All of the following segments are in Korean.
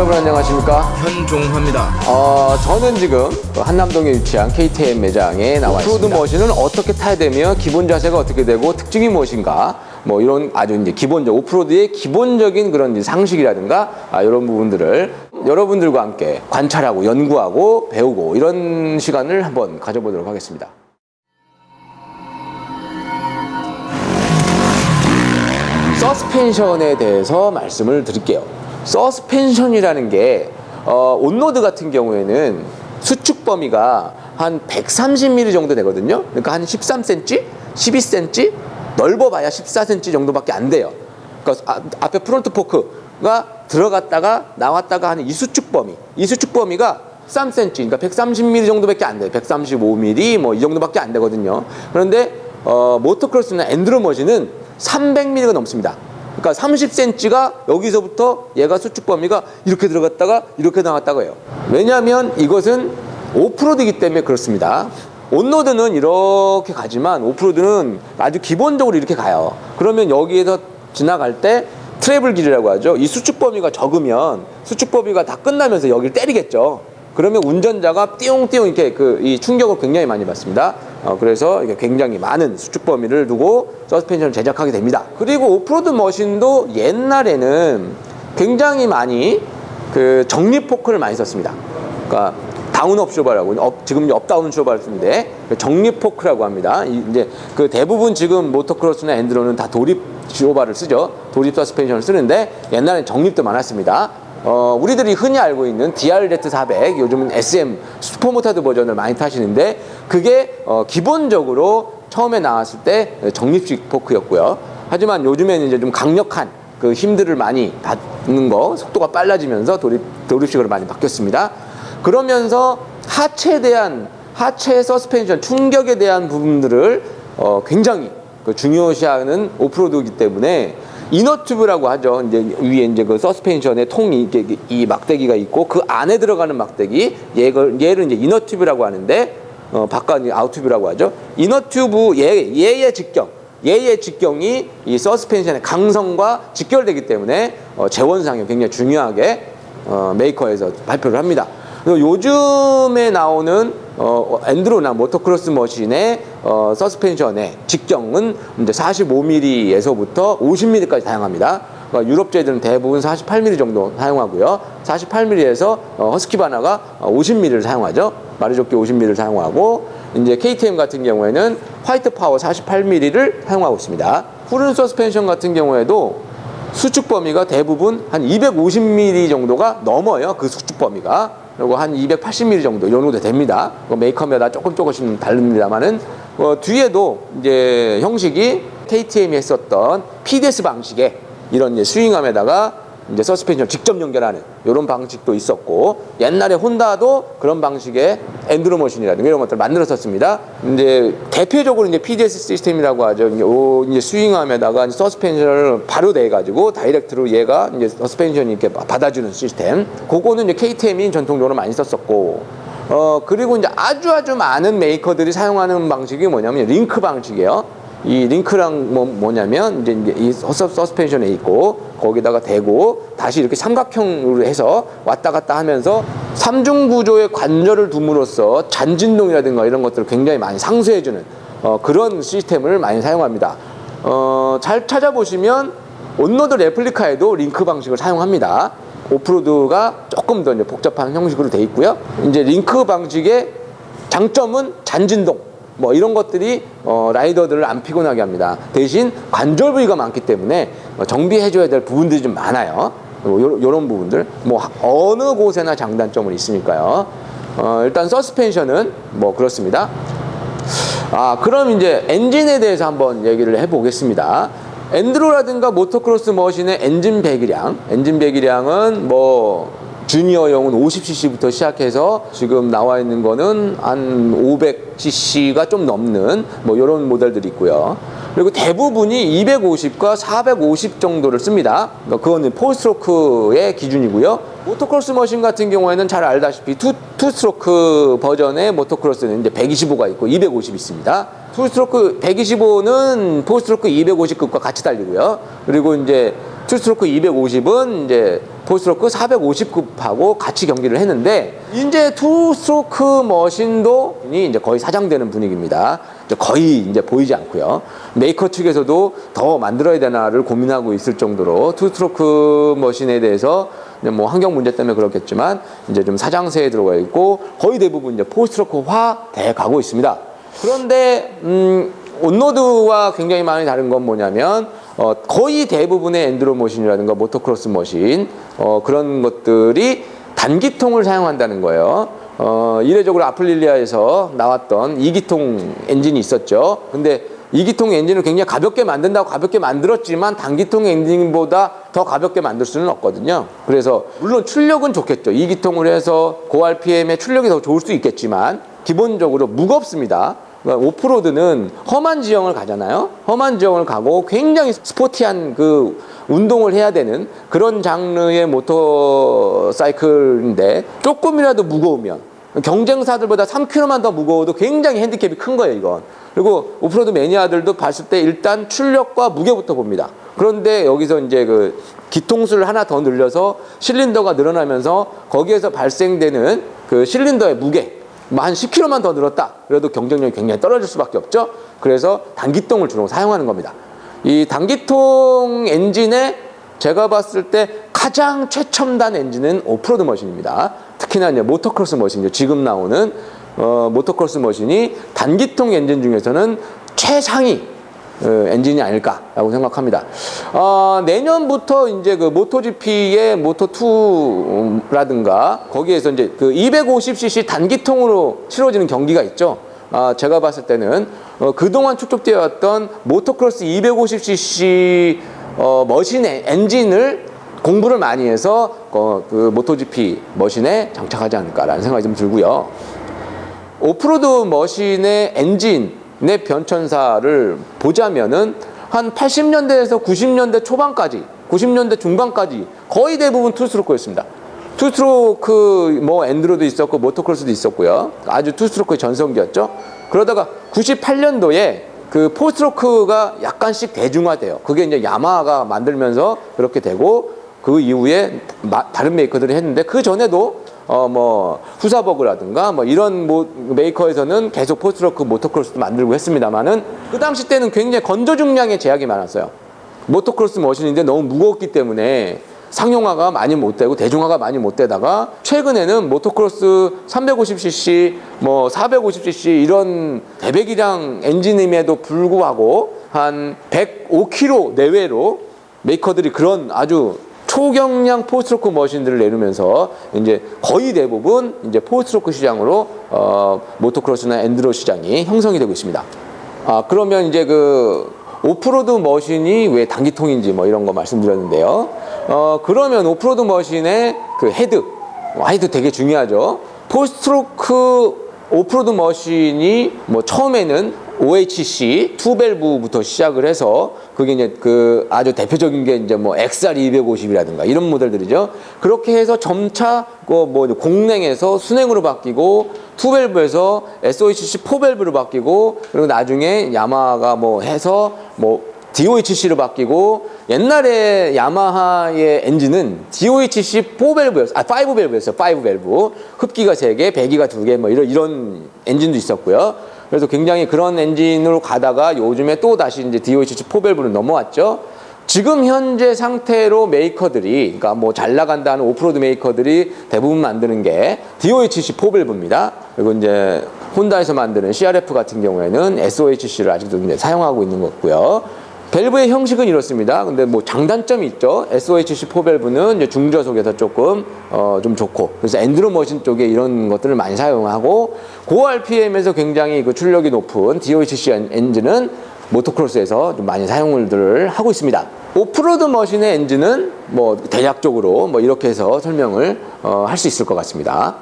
여러분 안녕하십니까? 현종화입니다. 어, 저는 지금 그 한남동에 위치한 KTM 매장에 나와 있습니다. 오프로드 머신은 어떻게 타야 되며 기본 자세가 어떻게 되고 특징이 무엇인가 뭐 이런 아주 이제 기본적 오프로드의 기본적인 그런 상식이라든가 아, 이런 부분들을 여러분들과 함께 관찰하고 연구하고 배우고 이런 시간을 한번 가져보도록 하겠습니다. 서스펜션에 대해서 말씀을 드릴게요. 서스펜션이라는 게 어, 온로드 같은 경우에는 수축 범위가 한 130mm 정도 되거든요. 그러니까 한 13cm, 12cm, 넓어봐야 14cm 정도밖에 안 돼요. 그러니까 아, 앞에 프론트 포크가 들어갔다가 나왔다가 하는 이 수축 범위, 이 수축 범위가 13cm, 그러니까 130mm 정도밖에 안 돼요. 135mm 뭐 이 정도밖에 안 되거든요. 그런데 어, 모터크로스나 엔드로머신은 300mm가 넘습니다. 그러니까 30cm가 여기서부터 얘가 수축 범위가 이렇게 들어갔다가 이렇게 나왔다고 해요. 왜냐하면 이것은 오프로드이기 때문에 그렇습니다. 온로드는 이렇게 가지만 오프로드는 아주 기본적으로 이렇게 가요. 그러면 여기에서 지나갈 때 트래블 길이라고 하죠. 이 수축 범위가 적으면 수축 범위가 다 끝나면서 여기를 때리겠죠. 그러면 운전자가 띠용띠용 이렇게 그 이 충격을 굉장히 많이 받습니다. 어, 그래서 이게 굉장히 많은 수축 범위를 두고 서스펜션을 제작하게 됩니다. 그리고 오프로드 머신도 옛날에는 굉장히 많이 그 정립 포크를 많이 썼습니다. 그러니까 다운업 쇼바라고 업, 지금 업다운 쇼바를 쓰는데 그 정립 포크라고 합니다. 이, 이제 그 대부분 지금 모터크로스나 엔드로는 다 도립 쇼바를 쓰죠. 도립 서스펜션을 쓰는데 옛날엔 정립도 많았습니다. 어, 우리들이 흔히 알고 있는 DRZ400, 요즘은 SM 슈퍼모타드 버전을 많이 타시는데 그게 어, 기본적으로 처음에 나왔을 때 정립식 포크였고요. 하지만 요즘에는 이제 좀 강력한 그 힘들을 많이 받는 거, 속도가 빨라지면서 도립, 도립식으로 많이 바뀌었습니다. 그러면서 하체에 대한, 하체 서스펜션, 충격에 대한 부분들을 어, 굉장히 그 중요시하는 오프로드이기 때문에 이너 튜브라고 하죠. 이제 위에 이제 그 서스펜션의 통이 이게 이 막대기가 있고 그 안에 들어가는 막대기 얘를 얘를 이제 이너 튜브라고 하는데 어 바깥 아웃 튜브라고 하죠. 이너 튜브 얘 얘의 직경 얘의 직경이 이 서스펜션의 강성과 직결되기 때문에 어 재원 상에 굉장히 중요하게 어 메이커에서 발표를 합니다. 요즘에 나오는 어, 엔드로나 모터크로스 머신의 어, 서스펜션의 직경은 이제 45mm에서부터 50mm까지 다양합니다. 그러니까 유럽제들은 대부분 48mm 정도 사용하고요. 48mm에서 어, 허스키 바나가 50mm를 사용하죠. 마르조키 50mm를 사용하고 이제 KTM 같은 경우에는 화이트 파워 48mm를 사용하고 있습니다. 푸른 서스펜션 같은 경우에도 수축 범위가 대부분 한 250mm 정도가 넘어요. 그 수축 범위가. 그리고 한 280mm 정도 이 정도 됩니다. 그 메이커마다 조금 조금씩 다릅니다만은 어, 뒤에도 이제 형식이 KTM이 했었던 PDS 방식의 이런 스윙함에다가 이제 서스펜션 직접 연결하는 이런 방식도 있었고 옛날에 혼다도 그런 방식의 엔드로 머신이라든가 이런 것들을 만들었었습니다. 이제 대표적으로 이제 PDS 시스템이라고 하죠. 이제, 오, 이제 스윙함에다가 이제 서스펜션을 바로 내 가지고 다이렉트로 얘가 이제 서스펜션이 이렇게 받아주는 시스템. 그거는 이제 KTM이 전통적으로 많이 썼었고 어 그리고 이제 아주 아주 많은 메이커들이 사용하는 방식이 뭐냐면 링크 방식이에요. 이 링크랑 뭐, 뭐냐면 이제, 이 서스, 서스펜션에 있고 거기다가 대고 다시 이렇게 삼각형으로 해서 왔다 갔다 하면서 삼중 구조의 관절을 둠으로써 잔진동이라든가 이런 것들을 굉장히 많이 상쇄해주는 어, 그런 시스템을 많이 사용합니다. 어, 잘 찾아보시면 온로드 레플리카에도 링크 방식을 사용합니다. 오프로드가 조금 더 복잡한 형식으로 돼 있고요. 이제 링크 방식의 장점은 잔진동. 뭐 이런 것들이 어, 라이더들을 안 피곤하게 합니다. 대신 관절 부위가 많기 때문에 어, 정비해줘야 될 부분들이 좀 많아요. 이런 부분들 뭐 어느 곳에나 장단점은 있으니까요. 어, 일단 서스펜션은 뭐 그렇습니다. 아 그럼 이제 엔진에 대해서 한번 얘기를 해보겠습니다. 엔드로라든가 모터크로스 머신의 엔진 배기량, 엔진 배기량은 뭐 주니어용은 50cc부터 시작해서 지금 나와 있는 거는 한 500cc가 좀 넘는 뭐 이런 모델들이 있고요. 그리고 대부분이 250과 450 정도를 씁니다. 그러니까 그거는 포스트로크의 기준이고요. 모토크로스 머신 같은 경우에는 잘 알다시피 투, 투스트로크 버전의 모토크로스는 이제 125가 있고 250 있습니다. 투스트로크 125는 포스트로크 250급과 같이 달리고요. 그리고 이제 투스트로크 250은 이제 포스트로크 450급하고 같이 경기를 했는데 이제 투스트로크 머신도 이제 거의 사장되는 분위기입니다. 이제 거의 이제 보이지 않고요. 메이커 측에서도 더 만들어야 되나를 고민하고 있을 정도로 투스트로크 머신에 대해서 뭐 환경 문제 때문에 그렇겠지만 이제 좀 사장세에 들어가 있고 거의 대부분 이제 포스트로크화 돼 가고 있습니다. 그런데 음 온로드와 굉장히 많이 다른 건 뭐냐면 어, 거의 대부분의 엔드로 머신이라든가 모토크로스 머신 어, 그런 것들이 단기통을 사용한다는 거예요. 어, 이례적으로 아플릴리아에서 나왔던 이기통 엔진이 있었죠. 근데 이기통 엔진을 굉장히 가볍게 만든다고 가볍게 만들었지만 단기통 엔진보다 더 가볍게 만들 수는 없거든요. 그래서 물론 출력은 좋겠죠. 이기통을 해서 고RPM의 출력이 더 좋을 수 있겠지만 기본적으로 무겁습니다. 그러니까 오프로드는 험한 지형을 가잖아요. 험한 지형을 가고 굉장히 스포티한 그 운동을 해야 되는 그런 장르의 모터사이클인데 조금이라도 무거우면 경쟁사들보다 3kg만 더 무거워도 굉장히 핸디캡이 큰 거예요, 이건. 그리고 오프로드 매니아들도 봤을 때 일단 출력과 무게부터 봅니다. 그런데 여기서 이제 그 기통수를 하나 더 늘려서 실린더가 늘어나면서 거기에서 발생되는 그 실린더의 무게, 뭐 한 10kg만 더 늘었다. 그래도 경쟁력이 굉장히 떨어질 수밖에 없죠. 그래서 단기통을 주로 사용하는 겁니다. 이 단기통 엔진에 제가 봤을 때 가장 최첨단 엔진은 오프로드 머신입니다. 특히나 이제 모터크로스 머신이죠. 지금 나오는 어, 모터크로스 머신이 단기통 엔진 중에서는 최상위 어, 엔진이 아닐까라고 생각합니다. 어, 내년부터 이제 그 모토GP의 모토2라든가 거기에서 이제 그 250cc 단기통으로 치러지는 경기가 있죠. 아, 제가 봤을 때는 어, 그동안 축적되어 왔던 모토크로스 250cc 어, 머신의 엔진을 공부를 많이 해서 어, 그 모토GP 머신에 장착하지 않을까라는 생각이 좀 들고요. 오프로드 머신의 엔진 의 변천사를 보자면은 한 80년대에서 90년대 초반까지, 90년대 중반까지 거의 대부분 투스트로크였습니다. 투스트로크 뭐 엔드로도 있었고 모토크로스도 있었고요. 아주 투스트로크의 전성기였죠. 그러다가 98년도에 그 포스트로크가 약간씩 대중화돼요. 그게 이제 야마하가 만들면서 그렇게 되고 그 이후에 마- 다른 메이커들이 했는데 그 전에도 어 뭐 후사버그라든가 뭐 이런 뭐 메이커에서는 계속 포스트로크 모토크로스도 만들고 했습니다만은 그 당시 때는 굉장히 건조 중량의 제약이 많았어요. 모토크로스 머신인데 너무 무거웠기 때문에 상용화가 많이 못 되고 대중화가 많이 못 되다가 최근에는 모토크로스 350cc 뭐 450cc 이런 대배기량 엔진임에도 불구하고 한 105km 내외로 메이커들이 그런 아주 초경량 포스트로크 머신들을 내놓으면서 이제 거의 대부분 이제 포스트로크 시장으로 어, 모토크로스나 엔드로 시장이 형성이 되고 있습니다. 아 그러면 이제 그 오프로드 머신이 왜 단기통인지 뭐 이런 거 말씀드렸는데요. 어 그러면 오프로드 머신의 그 헤드, 와, 헤드 되게 중요하죠. 포스트로크 오프로드 머신이 뭐 처음에는 OHC 투밸브부터 시작을 해서 그게 이제 그 아주 대표적인 게 이제 뭐 XR 250이라든가 이런 모델들이죠. 그렇게 해서 점차 그뭐 공랭에서 순행으로 바뀌고 투밸브에서 SOHC 포밸브로 바뀌고 그리고 나중에 야마하가 뭐 해서 뭐 DOHC로 바뀌고 옛날에 야마하의 엔진은 DOHC 4밸브였어요. 아, 5밸브였어요. 5밸브. 흡기가 3개, 배기가 2개 뭐 이런 이런 엔진도 있었고요. 그래서 굉장히 그런 엔진으로 가다가 요즘에 또 다시 이제 DOHC 4밸브로 넘어왔죠. 지금 현재 상태로 메이커들이 그러니까 뭐 잘 나간다는 오프로드 메이커들이 대부분 만드는 게 DOHC 4밸브입니다. 그리고 이제 혼다에서 만드는 CRF 같은 경우에는 SOHC를 아직도 이제 사용하고 있는 거고요. 밸브의 형식은 이렇습니다. 근데 뭐 장단점이 있죠. SOHC 4 밸브는 이제 중저속에서 조금 어 좀 좋고 그래서 엔드로 머신 쪽에 이런 것들을 많이 사용하고 고 RPM에서 굉장히 그 출력이 높은 DOHC 엔- 엔진은 모토크로스에서 좀 많이 사용을 하고 있습니다. 오프로드 머신의 엔진은 뭐 대략적으로 뭐 이렇게 해서 설명을 어, 할 수 있을 것 같습니다.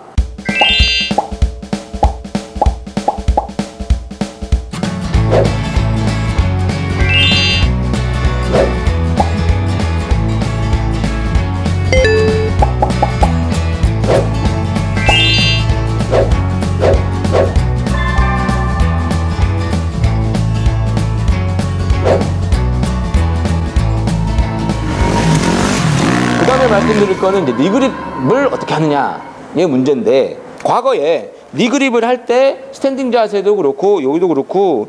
말씀드릴 거는 이제 니그립을 어떻게 하느냐의 문제인데 과거에 니그립을 할 때 스탠딩 자세도 그렇고 여기도 그렇고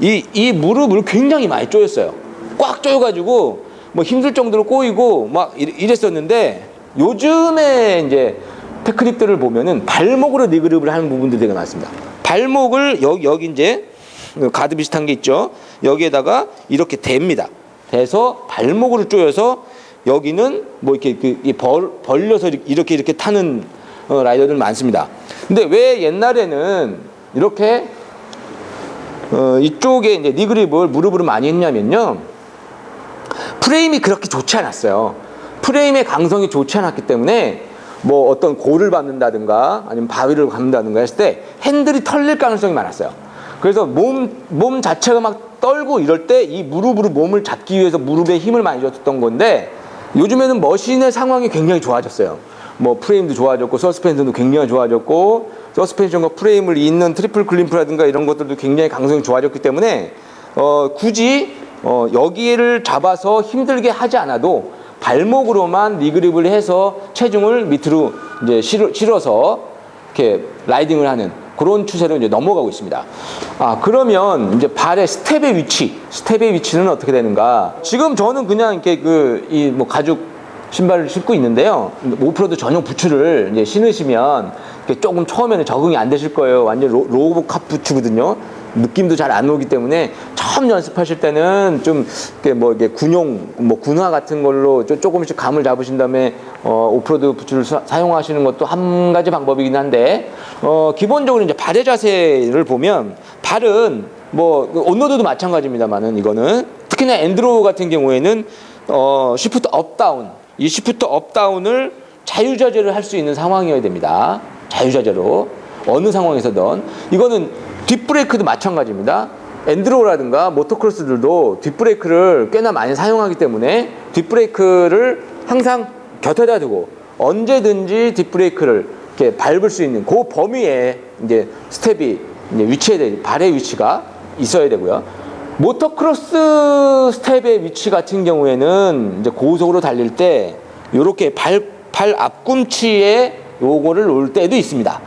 이, 이 무릎을 굉장히 많이 조였어요. 꽉 조여가지고 뭐 힘들 정도로 꼬이고 막 이랬- 이랬었는데 요즘에 이제 테크닉들을 보면은 발목으로 니그립을 하는 부분들이 되게 많습니다. 발목을 여기, 여기 이제 가드 비슷한 게 있죠. 여기에다가 이렇게 댑니다. 대서 발목으로 조여서 여기는 뭐 이렇게 그, 이 벌, 벌려서 이렇게 이렇게 타는 어, 라이더들 많습니다. 근데 왜 옛날에는 이렇게 어, 이쪽에 이제 니그립을 무릎으로 많이 했냐면요. 프레임이 그렇게 좋지 않았어요. 프레임의 강성이 좋지 않았기 때문에 뭐 어떤 골을 받는다든가 아니면 바위를 감는다든가 했을 때 핸들이 털릴 가능성이 많았어요. 그래서 몸, 몸 자체가 막 떨고 이럴 때 이 무릎으로 몸을 잡기 위해서 무릎에 힘을 많이 줬던 건데 요즘에는 머신의 상황이 굉장히 좋아졌어요. 뭐 프레임도 좋아졌고 서스펜션도 굉장히 좋아졌고 서스펜션과 프레임을 잇는 트리플 클림프라든가 이런 것들도 굉장히 강성이 좋아졌기 때문에 어, 굳이 어, 여기를 잡아서 힘들게 하지 않아도 발목으로만 리그립을 해서 체중을 밑으로 이제 실어, 실어서 이렇게 라이딩을 하는 그런 추세로 이제 넘어가고 있습니다. 아, 그러면 이제 발의 스텝의 위치, 스텝의 위치는 어떻게 되는가? 지금 저는 그냥 이렇게 그, 이 뭐 가죽 신발을 신고 있는데요. 오프로드 전용 부츠를 이제 신으시면 조금 처음에는 적응이 안 되실 거예요. 완전 로, 로보캅 부츠거든요. 느낌도 잘 안 오기 때문에 처음 연습하실 때는 좀 이렇게 뭐 이게 군용 뭐 군화 같은 걸로 조- 조금씩 감을 잡으신 다음에 어, 오프로드 부츠를 사, 사용하시는 것도 한 가지 방법이긴 한데 어, 기본적으로 이제 발의 자세를 보면 발은 뭐 온로드도 마찬가지입니다만은 이거는. 특히나 엔드로 같은 경우에는 어, 시프트 업다운 이 시프트 업다운을 자유자재로 할 수 있는 상황이어야 됩니다. 자유자재로. 어느 상황에서든. 이거는 뒷브레이크도 마찬가지입니다. 엔드로라든가 모토크로스들도 뒷브레이크를 꽤나 많이 사용하기 때문에 뒷브레이크를 항상 곁에다 두고 언제든지 뒷브레이크를 이렇게 밟을 수 있는 그 범위에 이제 스텝이 이제 돼 발의 위치가 있어야 되고요. 모터크로스 스텝의 위치 같은 경우에는 이제 고속으로 달릴 때 이렇게 발, 발 앞꿈치에 요거를 놓을 때도 있습니다.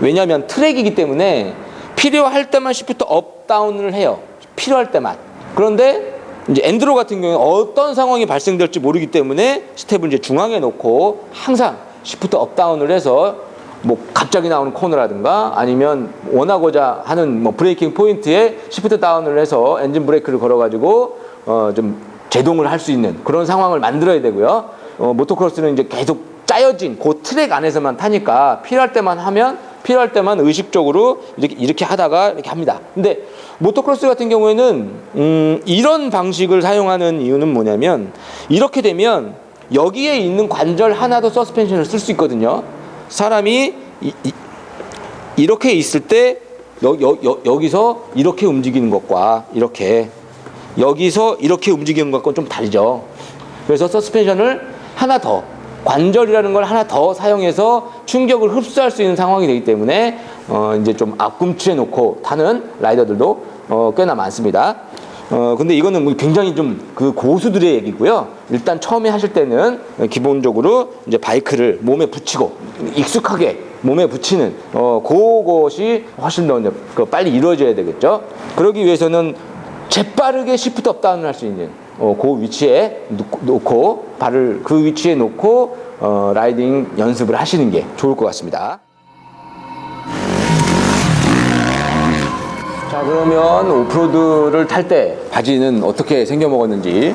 왜냐하면 트랙이기 때문에 필요할 때만 시프트 업 다운을 해요. 필요할 때만. 그런데 이제 엔드로 같은 경우에 어떤 상황이 발생될지 모르기 때문에 스텝을 이제 중앙에 놓고 항상 시프트 업 다운을 해서 뭐 갑자기 나오는 코너라든가 아니면 원하고자 하는 뭐 브레이킹 포인트에 시프트 다운을 해서 엔진 브레이크를 걸어가지고 어 좀 제동을 할 수 있는 그런 상황을 만들어야 되고요. 어 모토크로스는 이제 계속 짜여진 그 트랙 안에서만 타니까 필요할 때만 하면 필요할 때만 의식적으로 이렇게 이렇게 하다가 이렇게 합니다. 근데 모토크로스 같은 경우에는 음 이런 방식을 사용하는 이유는 뭐냐면 이렇게 되면 여기에 있는 관절 하나도 서스펜션을 쓸 수 있거든요. 사람이 이, 이, 이렇게 있을 때 여, 여, 여, 여기서 이렇게 움직이는 것과 이렇게 여기서 이렇게 움직이는 것과는 좀 다르죠. 그래서 서스펜션을 하나 더 관절이라는 걸 하나 더 사용해서 충격을 흡수할 수 있는 상황이 되기 때문에 어 이제 좀 앞꿈치에 놓고 타는 라이더들도 어 꽤나 많습니다. 어 근데 이거는 뭐 굉장히 좀 그 고수들의 얘기고요. 일단 처음에 하실 때는 기본적으로 이제 바이크를 몸에 붙이고 익숙하게 몸에 붙이는 어 그것이 훨씬 더 이제 그 빨리 이루어져야 되겠죠. 그러기 위해서는 재빠르게 시프트 업다운을 할 수 있는 어, 그 위치에 놓고, 발을 그 위치에 놓고 어, 라이딩 연습을 하시는 게 좋을 것 같습니다. 자 그러면 오프로드를 탈 때 바지는 어떻게 생겨 먹었는지.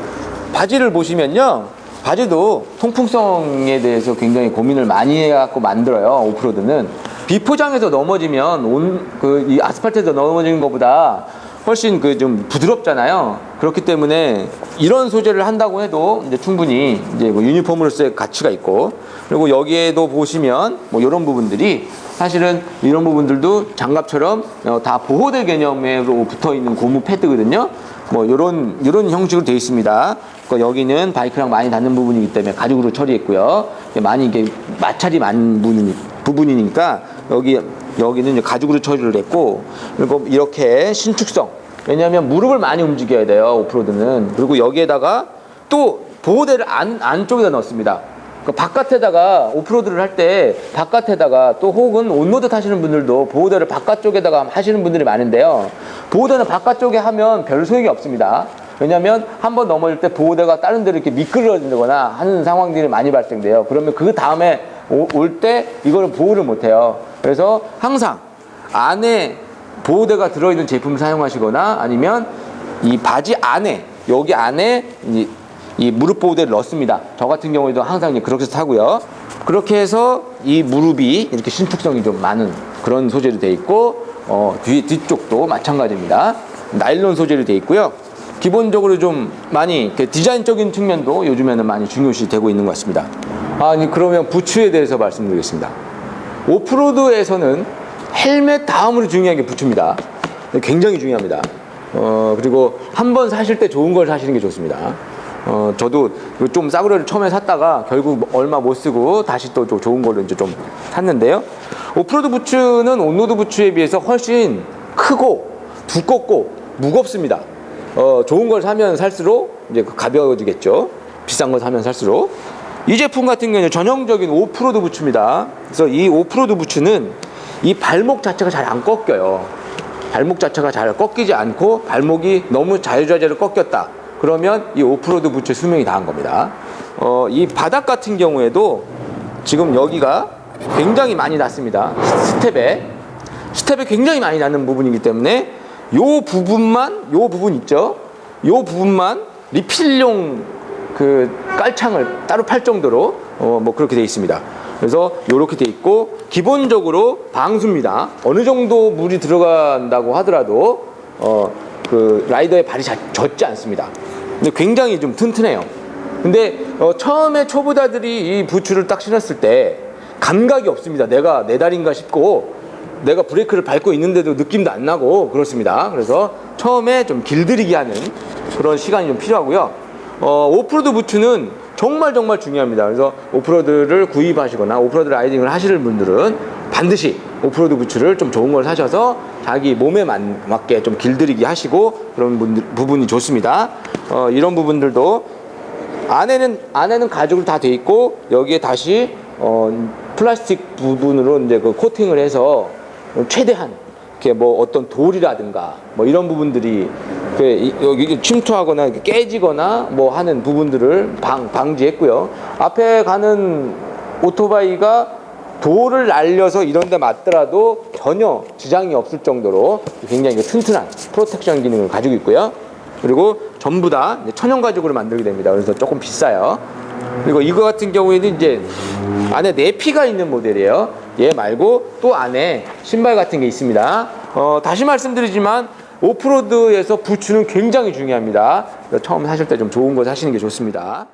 바지를 보시면요. 바지도 통풍성에 대해서 굉장히 고민을 많이 해갖고 만들어요 오프로드는. 비포장에서 넘어지면 온 그 이 아스팔트에서 넘어지는 것보다 훨씬 그 좀 부드럽잖아요 그렇기 때문에 이런 소재를 한다고 해도 이제 충분히 이제 뭐 유니폼으로서의 가치가 있고 그리고 여기에도 보시면 뭐 이런 부분들이 사실은 이런 부분들도 장갑처럼 어, 다 보호대 개념으로 붙어 있는 고무 패드거든요. 뭐 이런 이런 형식으로 되어 있습니다. 그러니까 여기는 바이크랑 많이 닿는 부분이기 때문에 가죽으로 처리했고요. 많이 이게 마찰이 많은 부분이, 부분이니까 여기 여기는 가죽으로 처리를 했고 그리고 이렇게 신축성 왜냐하면 무릎을 많이 움직여야 돼요 오프로드는 그리고 여기에다가 또 보호대를 안 안쪽에다 넣었습니다. 그 바깥에다가 오프로드를 할 때 바깥에다가 또 혹은 온로드 타시는 분들도 보호대를 바깥쪽에다가 하시는 분들이 많은데요. 보호대는 바깥쪽에 하면 별 소용이 없습니다. 왜냐하면 한 번 넘어질 때 보호대가 다른 데로 이렇게 미끄러진다거나 하는 상황들이 많이 발생돼요. 그러면 그 다음에 올 때 이거를 보호를 못해요. 그래서 항상 안에 보호대가 들어있는 제품 사용하시거나 아니면 이 바지 안에 여기 안에 이, 이 무릎 보호대를 넣습니다. 저 같은 경우에도 항상 그렇게 타고요. 그렇게 해서 이 무릎이 이렇게 신축성이 좀 많은 그런 소재로 되어 있고 어, 뒤 뒤쪽도 마찬가지입니다. 나일론 소재로 되어 있고요. 기본적으로 좀 많이 디자인적인 측면도 요즘에는 많이 중요시 되고 있는 것 같습니다. 아니 그러면 부츠에 대해서 말씀드리겠습니다. 오프로드에서는 헬멧 다음으로 중요한 게 부츠입니다. 굉장히 중요합니다. 어, 그리고 한 번 사실 때 좋은 걸 사시는 게 좋습니다. 어, 저도 좀 싸구려를 처음에 샀다가 결국 얼마 못 쓰고 다시 또좀 좋은 걸로 이제 좀 샀는데요. 오프로드 부츠는 온로드 부츠에 비해서 훨씬 크고 두껍고 무겁습니다. 어, 좋은 걸 사면 살수록 이제 가벼워지겠죠. 비싼 걸 사면 살수록. 이 제품 같은 경우는 전형적인 오프로드 부츠입니다. 그래서 이 오프로드 부츠는 이 발목 자체가 잘 안 꺾여요. 발목 자체가 잘 꺾이지 않고 발목이 너무 자유자재로 꺾였다. 그러면 이 오프로드 부츠 수명이 다한 겁니다. 어, 이 바닥 같은 경우에도 지금 여기가 굉장히 많이 났습니다. 스텝에. 스텝에 굉장히 많이 나는 부분이기 때문에 요 부분만, 요 부분 있죠? 요 부분만 리필용 그 깔창을 따로 팔 정도로 어, 뭐 그렇게 돼 있습니다. 그래서 이렇게 돼 있고 기본적으로 방수입니다. 어느 정도 물이 들어간다고 하더라도 어, 그 라이더의 발이 잘 젖지 않습니다. 근데 굉장히 좀 튼튼해요. 근데 어, 처음에 초보자들이 이 부츠를 딱 신었을 때 감각이 없습니다. 내가 내 다리인가 싶고 내가 브레이크를 밟고 있는데도 느낌도 안 나고 그렇습니다. 그래서 처음에 좀 길들이기 하는 그런 시간이 좀 필요하고요. 어, 오프로드 부츠는 정말 정말 중요합니다. 그래서 오프로드를 구입하시거나 오프로드 라이딩을 하시는 분들은 반드시 오프로드 부츠를 좀 좋은 걸 사셔서 자기 몸에 맞, 맞게 좀 길들이기 하시고 그런 분들, 부분이 좋습니다. 어, 이런 부분들도 안에는 안에는 가죽으로 다 돼 있고 여기에 다시 어, 플라스틱 부분으로 이제 그 코팅을 해서 최대한 이렇게 뭐 어떤 돌이라든가 뭐 이런 부분들이 그 이- 여기 침투하거나 깨지거나 뭐 하는 부분들을 방 방지했고요. 앞에 가는 오토바이가 돌을 날려서 이런 데 맞더라도 전혀 지장이 없을 정도로 굉장히 그 튼튼한 프로텍션 기능을 가지고 있고요. 그리고 전부 다 천연 가죽으로 만들게 됩니다. 그래서 조금 비싸요. 그리고 이거 같은 경우에는 이제 안에 내피가 있는 모델이에요. 얘 말고 또 안에 신발 같은 게 있습니다. 어, 다시 말씀드리지만 오프로드에서 부츠는 굉장히 중요합니다. 처음 사실 때 좀 좋은 거 사시는 게 좋습니다.